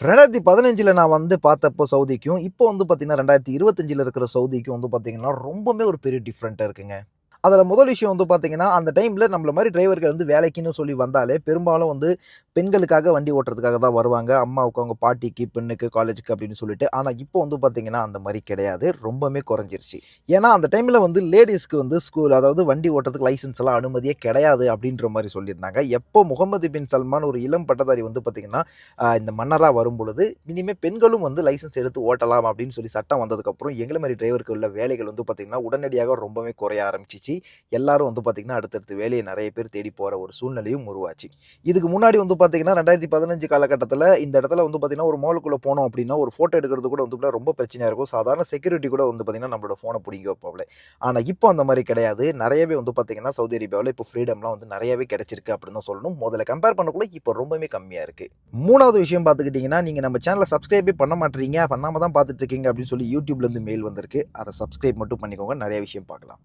ரெண்டாயிரத்தி பதினஞ்சில் நான் வந்து பார்த்தப்போ சவுதிக்கும், இப்போ வந்து பார்த்தீங்கன்னா, 2025ல இருக்கிற சவுதிக்கும் வந்து பார்த்தீங்கன்னா, ரொம்பவுமே ஒரு பெரிய டிஃப்ரெண்ட்டாக இருக்குங்க. அதில் முதல் விஷயம் வந்து பார்த்தீங்கன்னா, அந்த டைமில் நம்மள மாதிரி டிரைவர்கள் வந்து வேலைக்குன்னு சொல்லி வந்தாலே, பெரும்பாலும் வந்து பெண்களுக்காக வண்டி ஓட்டுறதுக்காக தான் வருவாங்க. அம்மாவுக்கு, அவங்க பாட்டிக்கு, பெண்ணுக்கு, காலேஜுக்கு அப்படின்னு சொல்லிட்டு. ஆனால் இப்போ வந்து பார்த்தீங்கன்னா, அந்த மாதிரி கிடையாது. ரொம்பவே குறைஞ்சிருச்சு. ஏன்னா, அந்த டைமில் வந்து லேடீஸ்க்கு வந்து ஸ்கூல் அதாவது வண்டி ஓட்டுறதுக்கு லைசென்ஸ் எல்லாம் அனுமதியே கிடையாது அப்படின்ற மாதிரி சொல்லியிருந்தாங்க. எப்போ முகமது பின் சல்மான் ஒரு இளம் பட்டதாரி வந்து பார்த்தீங்கன்னா, இந்த இந்த வரும் வரும்பொழுது, இனிமேல் பெண்களும் வந்து லைசென்ஸ் எடுத்து ஓட்டலாம் அப்படின்னு சொல்லி சட்டம் வந்ததுக்கப்புறம், எங்களை மாதிரி டிரைவருக்கு உள்ள வேலைகள் வந்து பார்த்தீங்கன்னா, உடனடியாக ரொம்பவே குறைய ஆரம்பிச்சிச்சு எல்லாரும் வந்து பார்த்தீங்கன்னா, அடுத்தடுத்து வேலையை நிறைய பேர் தேடி போகிற ஒரு சூழ்நிலையும் உருவாச்சு. இதுக்கு முன்னாடி வந்து பார்த்தீங்கன்னா, ரெண்டாயிரத்தி பதினஞ்சு காலகட்டத்தில் இந்த இடத்துல வந்து பார்த்தீங்கன்னா, ஒரு மாலுக்குள்ளே போனோம் அப்படின்னா, ஒரு ஃபோட்டோ எடுக்கிறது கூட வந்து கூட ரொம்ப பிரச்சனையாக இருக்கும். சாதாரண செக்யூரிட்டி கூட வந்து பார்த்தீங்கன்னா, நம்மளோட ஃபோனை பிடிக்க வைப்பாப்ல. ஆனால் இப்போ அந்த மாதிரி கிடையாது. நிறையவே வந்து பார்த்தீங்கன்னா, சவுதி அரேபியாவில் இப்போ ஃப்ரீடம்லாம் வந்து நிறையவே கிடைச்சிருக்கு அப்படின்னு தான் சொல்லணும். முதல்ல கம்பேர் பண்ணக்குள்ள இப்போ ரொம்பவே கம்மியாக இருக்குது மூணாவது விஷயம் பார்த்துக்கிட்டிங்கன்னா நீங்கள் நம்ம சேனலை சப்ஸ்கிரைபே பண்ண மாட்டீங்க பண்ணாமல் தான் பார்த்துட்டு இருக்கீங்க அப்படின்னு சொல்லி யூடியூப்லேருந்து மெயில் வந்திருக்கு. அதை சப்ஸ்கிரைப் மட்டும் பண்ணிக்கோங்க. நிறைய விஷயம் பார்க்கலாம்.